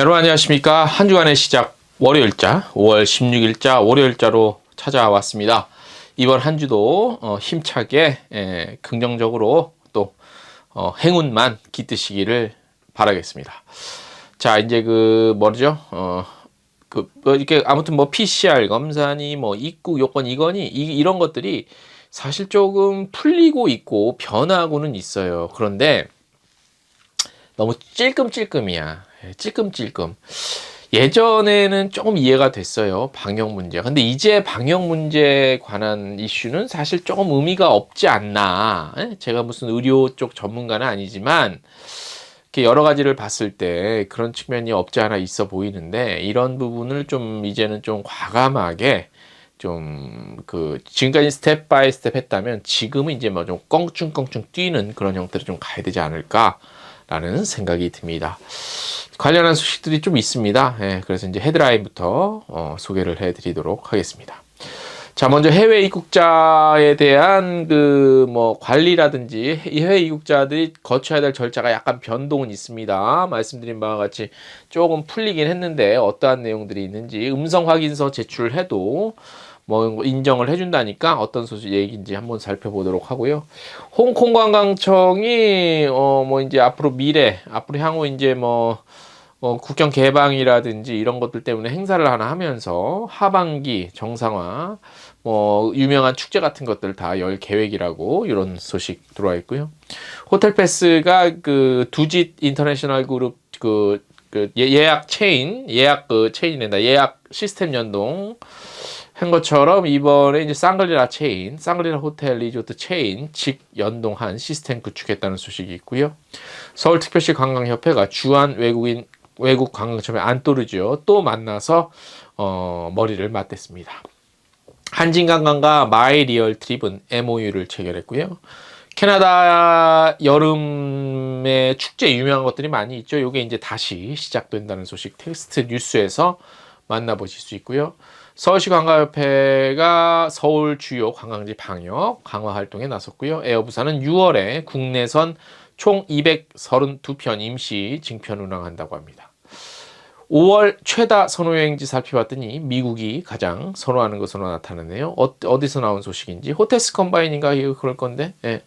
여러분 안녕하십니까? 한 주간의 시작 월요일자 5월 16일자 월요일자로 찾아왔습니다. 이번 한 주도 어, 힘차게 에, 긍정적으로 또 어, 행운만 깃드시기를 바라겠습니다. 자 이제 그 뭐죠? 어, 그, 뭐 이렇게 아무튼 뭐 PCR 검사니 뭐 입국 요건 이거니 이, 이런 것들이 사실 조금 풀리고 있고 변하고는 있어요. 그런데 너무 찔끔찔끔이야. 예, 찔끔찔끔. 예전에는 조금 이해가 됐어요. 방역 문제. 근데 이제 방역 문제에 관한 이슈는 사실 조금 의미가 없지 않나. 예? 제가 무슨 의료 쪽 전문가는 아니지만, 이렇게 여러 가지를 봤을 때 그런 측면이 없지 않아 있어 보이는데, 이런 부분을 좀 이제는 좀 과감하게 좀 그 지금까지 스텝 바이 스텝 했다면 지금은 이제 뭐 좀 껑충껑충 뛰는 그런 형태로 좀 가야 되지 않을까 라는 생각이 듭니다. 관련한 소식들이 좀 있습니다. 예, 그래서 이제 헤드라인부터 어, 소개를 해드리도록 하겠습니다. 자, 먼저 해외 입국자에 대한 그 뭐 관리라든지 해외 입국자들이 거쳐야 될 절차가 약간 변동은 있습니다. 말씀드린 바와 같이 조금 풀리긴 했는데 어떠한 내용들이 있는지 음성 확인서 제출해도 뭐 인정을 해준다니까 어떤 소식 얘기인지 한번 살펴보도록 하고요. 홍콩 관광청이 어 뭐 이제 앞으로 미래 앞으로 향후 이제 뭐, 뭐 국경 개방이라든지 이런 것들 때문에 행사를 하나 하면서 하반기 정상화 뭐 유명한 축제 같은 것들 다 열 계획이라고 이런 소식 들어와 있고요. 호텔 패스가 그 두짓 인터내셔널 그룹 그, 그 예, 예약 체인 예약 그 체인이다 예약 시스템 연동 한 것처럼 이번에 이제 쌍글리라 체인, 쌍글리라 호텔 리조트 체인 직 연동한 시스템 구축했다는 소식이 있고요. 서울특별시 관광협회가 주한 외국인 외국 관광청의 안토르지오 또 만나서 어, 머리를 맞댔습니다. 한진관광과 마이리얼 트립은 MOU를 체결했고요. 캐나다 여름에 축제 유명한 것들이 많이 있죠. 이게 이제 다시 시작된다는 소식 텍스트 뉴스에서 만나보실 수 있고요. 서울시 관광협회가 서울 주요 관광지 방역 강화 활동에 나섰고요. 에어부산은 6월에 국내선 총 232편 임시 증편 운항한다고 합니다. 5월 최다 선호여행지 살펴봤더니 미국이 가장 선호하는 것으로 나타났네요. 어, 디서 나온 소식인지 호텔스 컴바인인가 이거 그럴 건데 예.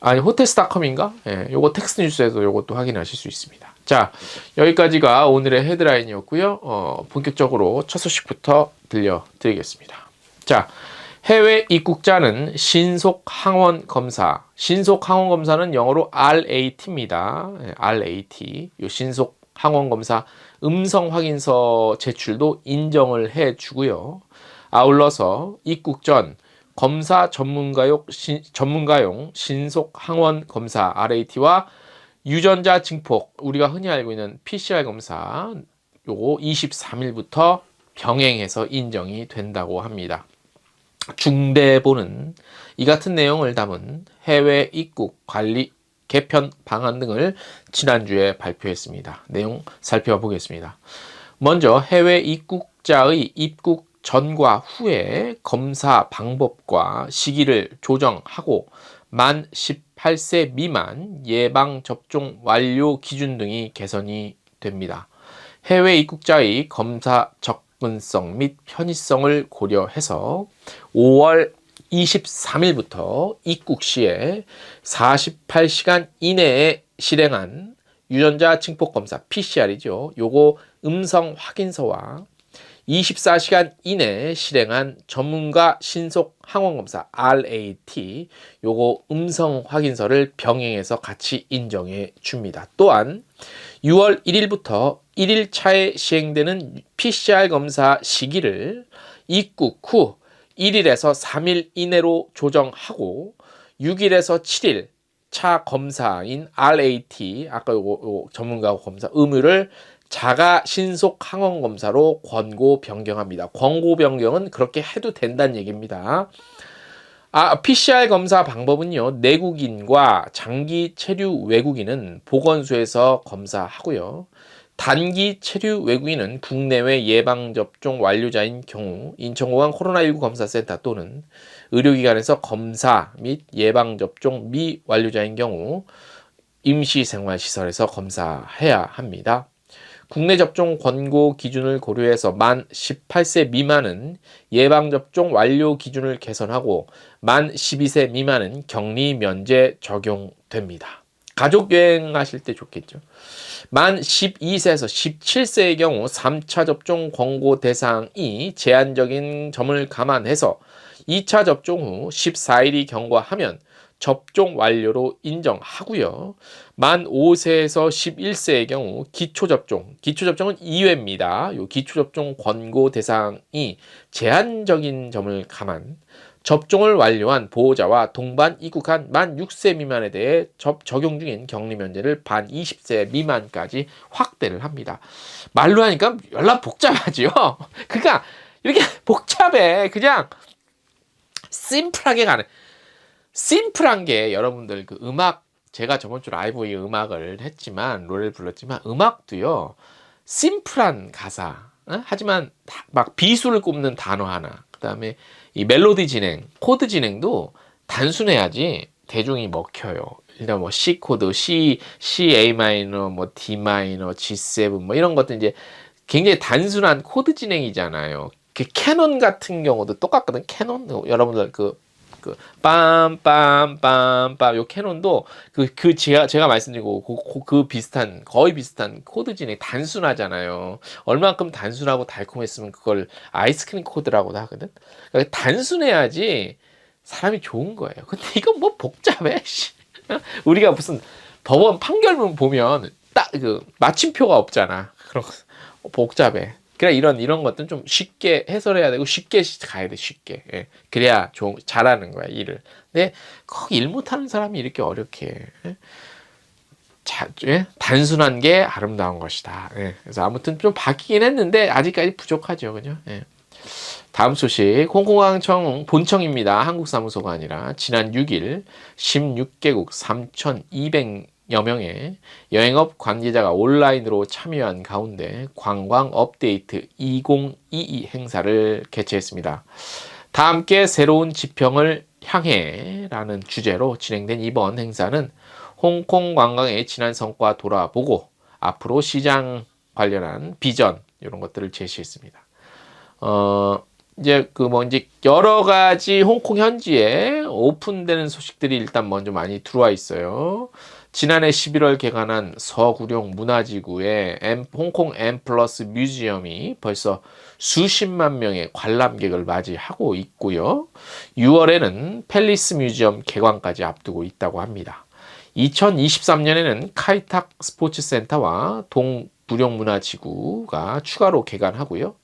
아니 호텔스닷컴인가? 예, 요거 텍스트 뉴스에서 요것도 확인하실 수 있습니다. 자 여기까지가 오늘의 헤드라인이었고요. 어, 본격적으로 첫 소식부터 들려드리겠습니다. 자 해외 입국자는 신속 항원 검사. 신속 항원 검사는 영어로 RAT입니다. 예, RAT. 요 신속 항원 검사 음성 확인서 제출도 인정을 해 주고요. 아울러서 입국 전 검사 전문가용, 신, 전문가용 신속 항원 검사 RAT와 유전자 증폭 우리가 흔히 알고 있는 PCR 검사 요거 23일부터 병행해서 인정이 된다고 합니다. 중대본은 이 같은 내용을 담은 해외 입국 관리 개편 방안 등을 지난주에 발표했습니다. 내용 살펴보겠습니다. 먼저 해외 입국자의 입국 전과 후에 검사 방법과 시기를 조정하고 만 18세 미만 예방 접종 완료 기준 등이 개선이 됩니다. 해외 입국자의 검사 접근성 및 편의성을 고려해서 5월 23일부터 입국 시에 48시간 이내에 실행한 유전자 증폭 검사 PCR이죠. 요거 음성 확인서와 24시간 이내에 실행한 전문가 신속 항원 검사 RAT 요거 음성 확인서를 병행해서 같이 인정해 줍니다. 또한 6월 1일부터 1일 차에 시행되는 PCR 검사 시기를 입국 후 1일에서 3일 이내로 조정하고 6일에서 7일 차 검사인 RAT 아까 요거, 요거 전문가 검사 의무를 자가 신속 항원 검사로 권고 변경합니다. 권고 변경은 그렇게 해도 된다는 얘기입니다. 아, PCR 검사 방법은요, 내국인과 장기 체류 외국인은 보건소에서 검사하고요. 단기 체류 외국인은 국내외 예방접종 완료자인 경우 인천공항 코로나19 검사센터 또는 의료기관에서 검사 및 예방접종 미완료자인 경우 임시생활시설에서 검사해야 합니다. 국내 접종 권고 기준을 고려해서 만 18세 미만은 예방 접종 완료 기준을 개선하고 만 12세 미만은 격리 면제 적용됩니다. 가족 여행하실 때 좋겠죠. 만 12세에서 17세의 경우 3차 접종 권고 대상이 제한적인 점을 감안해서 2차 접종 후 14일이 경과하면 접종 완료로 인정하고요. 만 5세에서 11세의 경우 기초 접종, 기초 접종은 2회입니다. 요 기초 접종 권고 대상이 제한적인 점을 감안 접종을 완료한 보호자와 동반 입국한 만 6세 미만에 대해 접, 적용 중인 격리 면제를 반 20세 미만까지 확대를 합니다. 말로 하니까 연락 복잡하지요. 그러니까 이렇게 복잡해. 그냥 심플하게 가는. 심플한 게 여러분들 그 음악 제가 저번 주 라이브 이 음악을 했지만 노래를 불렀지만 음악도요 심플한 가사 어? 하지만 다- 막 비수를 꼽는 단어 하나 그 다음에 이 멜로디 진행 코드 진행도 단순해야지 대중이 먹혀요. 일단 뭐 C 코드 C C A 마이너 뭐 D 마이너 G7 뭐 이런 것도 이제 굉장히 단순한 코드 진행이잖아요. 그 캐논 같은 경우도 똑같거든. 캐논? 여러분들 그 그 빰빰빰빰 요 캐논도 그 그 제가 제가 말씀드리고 그, 그- 그 비슷한 거의 비슷한 코드 진행 단순하잖아요. 얼만큼 단순하고 달콤했으면 그걸 아이스크림 코드라고도 하거든. 그러니까 단순해야지 사람이 좋은 거예요. 근데 이건 뭐 복잡해. 씨. 우리가 무슨 법원 판결문 보면 딱 그 마침표가 없잖아. 그런 거 복잡해. 그래 이런 이런 것들은 좀 쉽게 해설해야 되고 쉽게 가야 돼 쉽게 예. 그래야 좀 잘하는 거야 일을 근데 꼭 일 못하는 사람이 이렇게 어렵게 해. 예. 자, 예? 단순한 게 아름다운 것이다 예. 그래서 아무튼 좀 바뀌긴 했는데 아직까지 부족하죠 그죠 예. 다음 소식 홍콩항청 본청입니다 한국 사무소가 아니라 지난 6일 16개국 3,200 여 명의 여행업 관계자가 온라인으로 참여한 가운데 관광 업데이트 2022 행사를 개최했습니다. 다 함께 새로운 지평을 향해라는 주제로 진행된 이번 행사는 홍콩 관광의 지난 성과 돌아보고 앞으로 시장 관련한 비전 이런 것들을 제시했습니다. 어, 이제 그 뭐 이제 여러 가지 홍콩 현지에 오픈되는 소식들이 일단 먼저 많이 들어와 있어요. 지난해 11월 개관한 서구룡 문화지구의 M, 홍콩 M 플러스 뮤지엄이 벌써 수십만 명의 관람객을 맞이하고 있고요. 6월에는 팰리스 뮤지엄 개관까지 앞두고 있다고 합니다. 2023년에는 카이탁 스포츠센터와 동부룡문화지구가 추가로 개관하고요.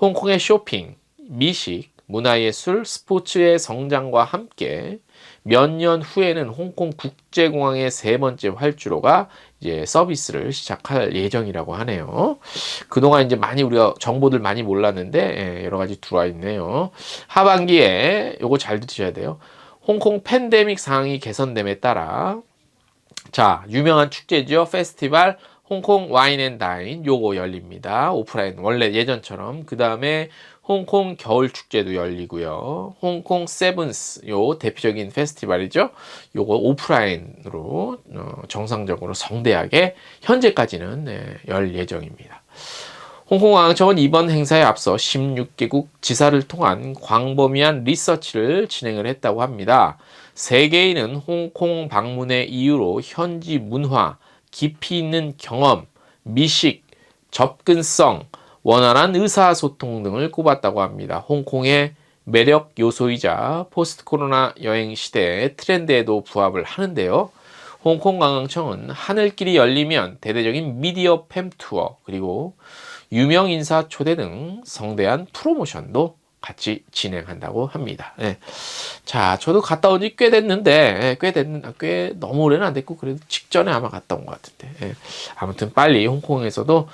홍콩의 쇼핑, 미식, 문화예술, 스포츠의 성장과 함께 몇 년 후에는 홍콩 국제공항의 세 번째 활주로가 이제 서비스를 시작할 예정이라고 하네요. 그동안 이제 많이 우리가 정보들 많이 몰랐는데 예, 여러 가지 들어와 있네요. 하반기에 요거 잘 드셔야 돼요. 홍콩 팬데믹 상황이 개선됨에 따라 자 유명한 축제죠 페스티벌 홍콩 와인 앤 다인 요거 열립니다 오프라인 원래 예전처럼 그 다음에 홍콩 겨울 축제도 열리고요. 홍콩 세븐스 요 대표적인 페스티벌이죠. 요거 오프라인으로 어, 정상적으로 성대하게 현재까지는 네, 열 예정입니다. 홍콩광청은 이번 행사에 앞서 16개국 지사를 통한 광범위한 리서치를 진행을 했다고 합니다. 세계인은 홍콩 방문의 이유로 현지 문화, 깊이 있는 경험, 미식, 접근성, 원활한 의사소통 등을 꼽았다고 합니다. 홍콩의 매력 요소이자 포스트 코로나 여행 시대의 트렌드에도 부합을 하는데요. 홍콩 관광청은 하늘길이 열리면 대대적인 미디어 팸 투어 그리고 유명 인사 초대 등 성대한 프로모션도 같이 진행한다고 합니다. 예. 자, 저도 갔다 온 지 꽤 됐는데, 예, 꽤 됐는, 꽤 너무 오래는 안 됐고, 그래도 직전에 아마 갔다 온 것 같은데. 예. 아무튼 빨리 홍콩에서도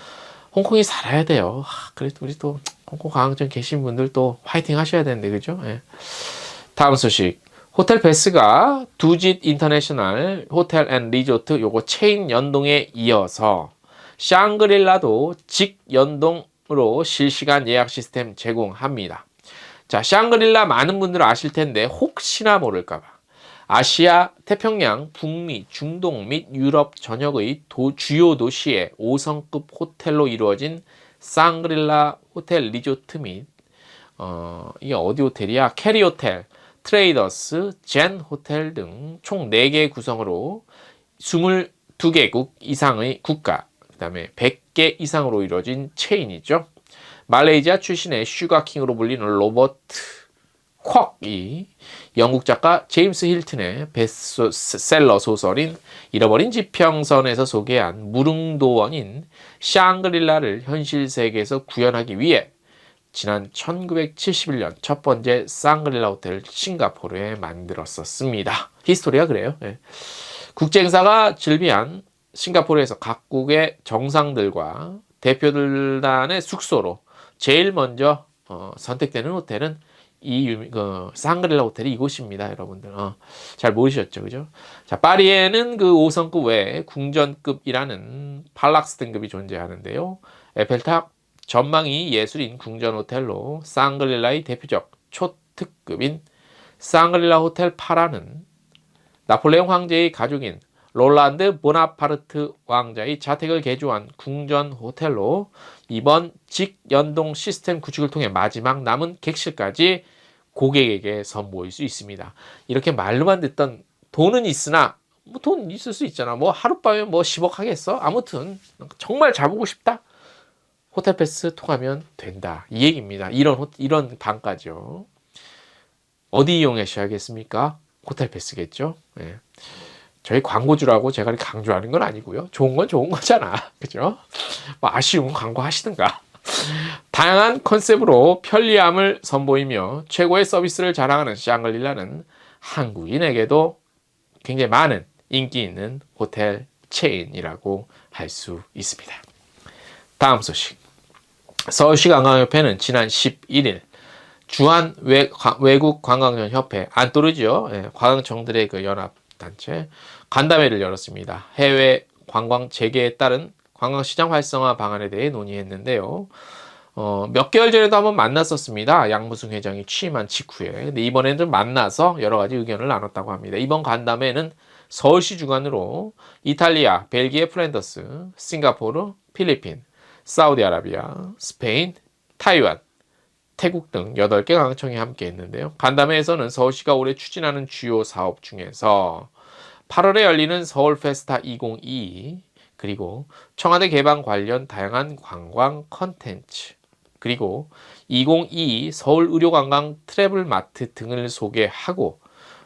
홍콩이 살아야 돼요. 하, 그래도 우리 또 홍콩 관광청 계신 분들 또 화이팅 하셔야 되는데, 그죠? 예. 다음 소식. 호텔 베스가 두짓 인터내셔널 호텔 앤 리조트 요거 체인 연동에 이어서 샹그릴라도 직 연동으로 실시간 예약 시스템 제공합니다. 자, 샹그릴라 많은 분들 아실 텐데 혹시나 모를까 봐 아시아, 태평양, 북미, 중동 및 유럽 전역의 도, 주요 도시의 5성급 호텔로 이루어진 쌍그릴라 호텔 리조트 및 어, 이게 어디 호텔이야? 캐리 호텔, 트레이더스, 젠 호텔 등 총 4개 구성으로 22개국 이상의 국가, 그 다음에 100개 이상으로 이루어진 체인이죠. 말레이시아 출신의 슈가킹으로 불리는 로버트 쿼이 영국 작가 제임스 힐튼의 베스트셀러 소설인 잃어버린 지평선에서 소개한 무릉도원인 샹그릴라를 현실 세계에서 구현하기 위해 지난 1971년 첫 번째 샹그릴라 호텔을 싱가포르에 만들었었습니다. 히스토리가 그래요. 네. 국제행사가 즐비한 싱가포르에서 각국의 정상들과 대표들 단의 숙소로 제일 먼저 어, 선택되는 호텔은 이 유미, 그 상그릴라 호텔이 이곳입니다, 여러분들. 어, 잘 모르셨죠, 그죠? 자, 파리에는 그 5성급 외에 궁전급이라는 팔락스 등급이 존재하는데요. 에펠탑 전망이 예술인 궁전 호텔로 상그릴라의 대표적 초특급인 상그릴라 호텔 파라는 나폴레옹 황제의 가족인 롤란드 보나파르트 왕자의 자택을 개조한 궁전 호텔로 이번 직연동 시스템 구축을 통해 마지막 남은 객실까지 고객에게 선보일 수 있습니다. 이렇게 말로만 듣던 돈은 있으나 뭐 돈 있을 수 있잖아. 뭐 하룻밤에 뭐 10억 하겠어? 아무튼 정말 자보고 싶다. 호텔 패스 통하면 된다. 이 얘기입니다. 이런 호, 이런 방까지요. 어디 이용하셔야겠습니까? 호텔 패스겠죠. 네. 저희 광고주라고 제가 강조하는 건 아니고요. 좋은 건 좋은 거잖아. 그죠? 뭐 아쉬운 광고 하시든가. 다양한 컨셉으로 편리함을 선보이며 최고의 서비스를 자랑하는 샹글릴라는 한국인에게도 굉장히 많은 인기 있는 호텔 체인이라고 할 수 있습니다. 다음 소식. 서울시 관광협회는 지난 11일 주한 외, 외국 관광전 협회 안토르지요 예, 관광청들의 그 연합 단체 간담회를 열었습니다. 해외 관광 재개에 따른 관광 시장 활성화 방안에 대해 논의했는데요. 어, 몇 개월 전에도 한번 만났었습니다. 양무승 회장이 취임한 직후에. 근데 이번에는 만나서 여러 가지 의견을 나눴다고 합니다. 이번 간담회는 서울시 주관으로 이탈리아, 벨기에, 플랜더스, 싱가포르, 필리핀, 사우디아라비아, 스페인, 타이완, 태국 등 8개 관청이 함께 했는데요. 간담회에서는 서울시가 올해 추진하는 주요 사업 중에서 8월에 열리는 서울 페스타 2022 그리고 청와대 개방 관련 다양한 관광 컨텐츠 그리고 2022 서울 의료 관광 트래블 마트 등을 소개하고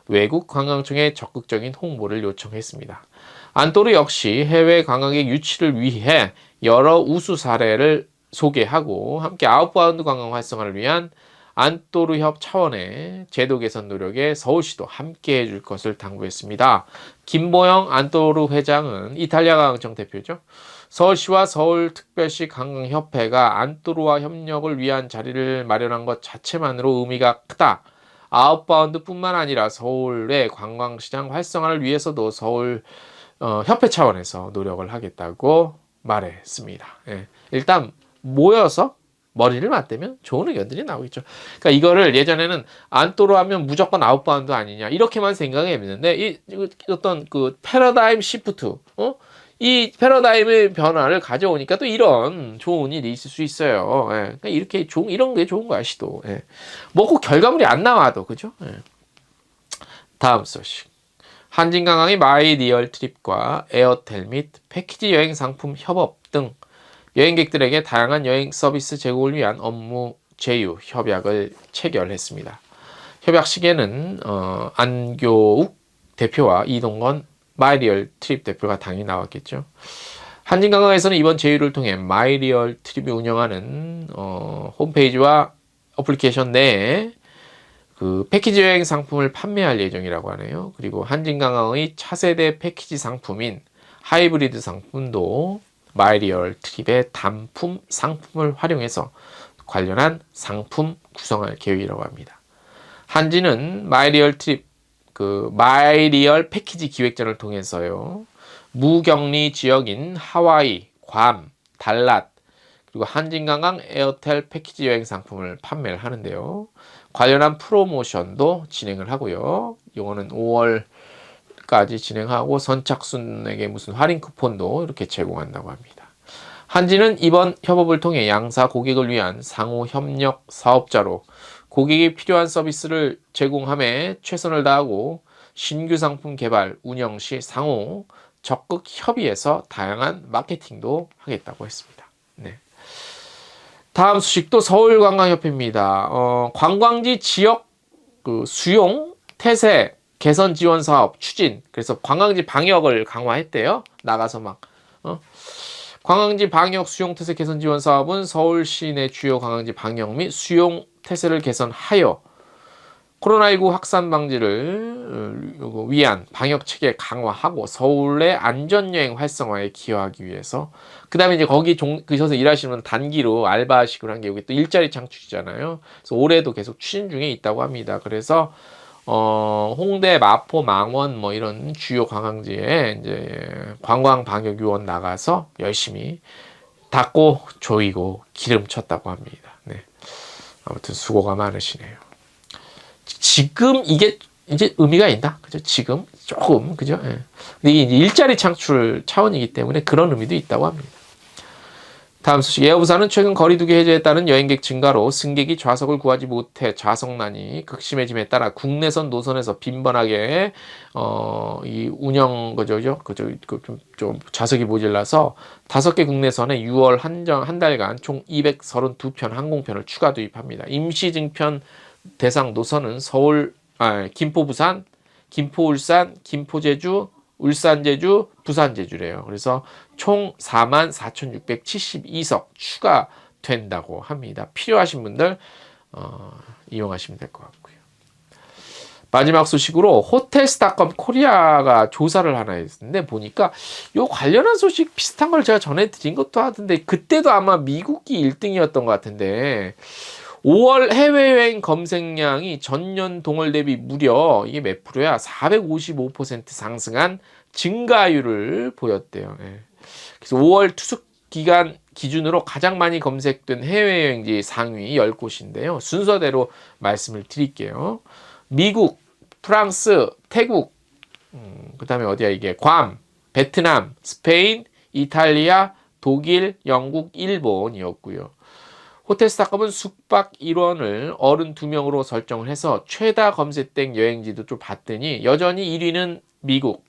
외국 관광청에 적극적인 홍보를 요청했습니다. 안토르 역시 해외 관광객 유치를 위해 여러 우수 사례를 소개하고 함께 아웃바운드 관광 활성화를 위한 안토르 협 차원의 제도 개선 노력에 서울시도 함께 해줄 것을 당부했습니다. 김보영 안토르 회장은 이탈리아 관광청 대표죠. 서울시와 서울특별시 관광협회가 안토르와 협력을 위한 자리를 마련한 것 자체만으로 의미가 크다. 아웃바운드뿐만 아니라 서울의 관광시장 활성화를 위해서도 서울 어, 협회 차원에서 노력을 하겠다고 말했습니다. 예. 일단 모여서 머리를 맞대면 좋은 의견들이 나오겠죠. 그러니까 이거를 예전에는 안토로 하면 무조건 아웃바운드 아니냐 이렇게만 생각했는데 이 어떤 그 패러다임 시프트, 어? 이 패러다임의 변화를 가져오니까 또 이런 좋은 일이 있을 수 있어요. 예. 그러니까 이렇게 좋은 이런 게 좋은 거야 시도. 예. 뭐꼭 결과물이 안 나와도 그죠? 예. 다음 소식. 한진관광이 마이 리얼 트립과 에어텔 및 패키지 여행 상품 협업 등 여행객들에게 다양한 여행 서비스 제공을 위한 업무 제휴 협약을 체결했습니다. 협약 시에는 어, 안교욱 대표와 이동건 마이리얼 트립 대표가 당연히 나왔겠죠. 한진관광에서는 이번 제휴를 통해 마이리얼 트립이 운영하는 어, 홈페이지와 어플리케이션 내에 그 패키지 여행 상품을 판매할 예정이라고 하네요. 그리고 한진관광의 차세대 패키지 상품인 하이브리드 상품도 마이리얼 트립의 단품 상품을 활용해서 관련한 상품 구성할 계획이라고 합니다. 한지는 마이리얼 트립 그 마이리얼 패키지 기획전을 통해서요. 무격리 지역인 하와이, 괌, 달랏 그리고 한진관광 에어텔 패키지 여행 상품을 판매를 하는데요. 관련한 프로모션도 진행을 하고요. 이거는 5월 선착까지 진행하고 선착순에게 무슨 할인 쿠폰도 이렇게 제공한다고 합니다. 한지는 이번 협업을 통해 양사 고객을 위한 상호 협력 사업자로 고객이 필요한 서비스를 제공함에 최선을 다하고 신규 상품 개발, 운영 시 상호 적극 협의해서 다양한 마케팅도 하겠다고 했습니다. 네. 다음 소식도 서울관광협회입니다. 어, 관광지 지역 그 수용 태세 개선 지원 사업 추진. 그래서 관광지 방역을 강화했대요. 나가서 막 어? 관광지 방역 수용 태세 개선 지원 사업은 서울 시내 주요 관광지 방역 및 수용 태세를 개선하여 코로나19 확산 방지를 어, 위한 방역 체계 강화하고 서울의 안전 여행 활성화에 기여하기 위해서 그 다음에 이제 거기 종, 그셔서 일하시는 단기로 알바식으로 한 게 여기 또 일자리 창출이잖아요. 그래서 올해도 계속 추진 중에 있다고 합니다. 그래서 어, 홍대, 마포, 망원 뭐 이런 주요 관광지에 이제 관광 방역 요원 나가서 열심히 닦고 조이고 기름 쳤다고 합니다. 네. 아무튼 수고가 많으시네요. 지금 이게 이제 의미가 있나? 그죠? 지금 조금 그죠? 예. 근데 이게 일자리 창출 차원이기 때문에 그런 의미도 있다고 합니다. 다음 소식. 에어부산은 최근 거리두기 따른 여행객 증가로 승객이 좌석을 구하지 못해 좌석난이 극심해짐에 따라 국내선 노선에서 빈번하게 어 이 운영 그죠? 그죠? 좀, 좀 좌석이 모질라서 다섯 개 국내선에 6월 한정 한 달간 총 232편 항공편을 추가 도입합니다. 임시 증편 대상 노선은 서울 아 김포 부산 김포 울산 김포 제주 울산 제주, 부산 제주래요. 그래서 총 44,672석 추가 된다고 합니다. 필요하신 분들 어, 이용하시면 될 것 같고요. 마지막 소식으로 호텔스닷컴 코리아가 조사를 하나 했는데 보니까 요 관련한 소식 비슷한 걸 제가 전해드린 것도 하던데 그때도 아마 미국이 1등이었던 것 같은데 5월 해외여행 검색량이 전년 동월 대비 무려 이게 몇 프로야? 455% 상승한 증가율을 보였대요. 예. 그래서 5월 투숙 기간 기준으로 가장 많이 검색된 해외여행지 상위 10곳인데요. 순서대로 말씀을 드릴게요. 미국, 프랑스, 태국, 음, 그 다음에 어디야 이게? 괌, 베트남, 스페인, 이탈리아, 독일, 영국, 일본이었고요. 호텔스닷컴은 숙박 일원을 어른 두 명으로 설정을 해서 최다 검색된 여행지도 좀 봤더니 여전히 1위는 미국,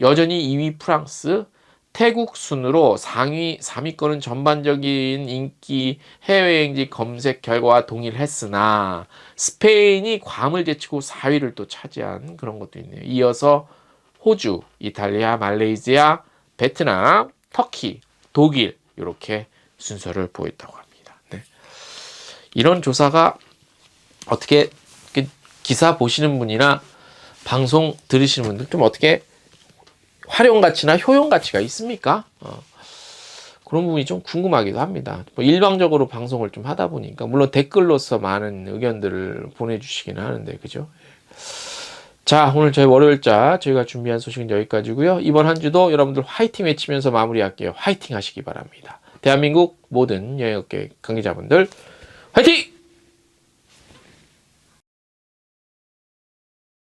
여전히 2위 프랑스, 태국 순으로 상위 3위권은 전반적인 인기 해외여행지 검색 결과와 동일했으나 스페인이 괌을 제치고 4위를 또 차지한 그런 것도 있네요. 이어서 호주, 이탈리아, 말레이시아, 베트남, 터키, 독일 이렇게 순서를 보였다고 합니다. 이런 조사가 어떻게 기사 보시는 분이나 방송 들으시는 분들 좀 어떻게 활용 가치나 효용 가치가 있습니까? 어. 그런 부분이 좀 궁금하기도 합니다. 뭐 일방적으로 방송을 좀 하다 보니까 물론 댓글로서 많은 의견들을 보내주시기는 하는데 그죠? 자 오늘 저희 월요일자 저희가 준비한 소식은 여기까지고요. 이번 한 주도 여러분들 화이팅 외치면서 마무리할게요. 화이팅 하시기 바랍니다. 대한민국 모든 여행업계 관계자분들 화이팅!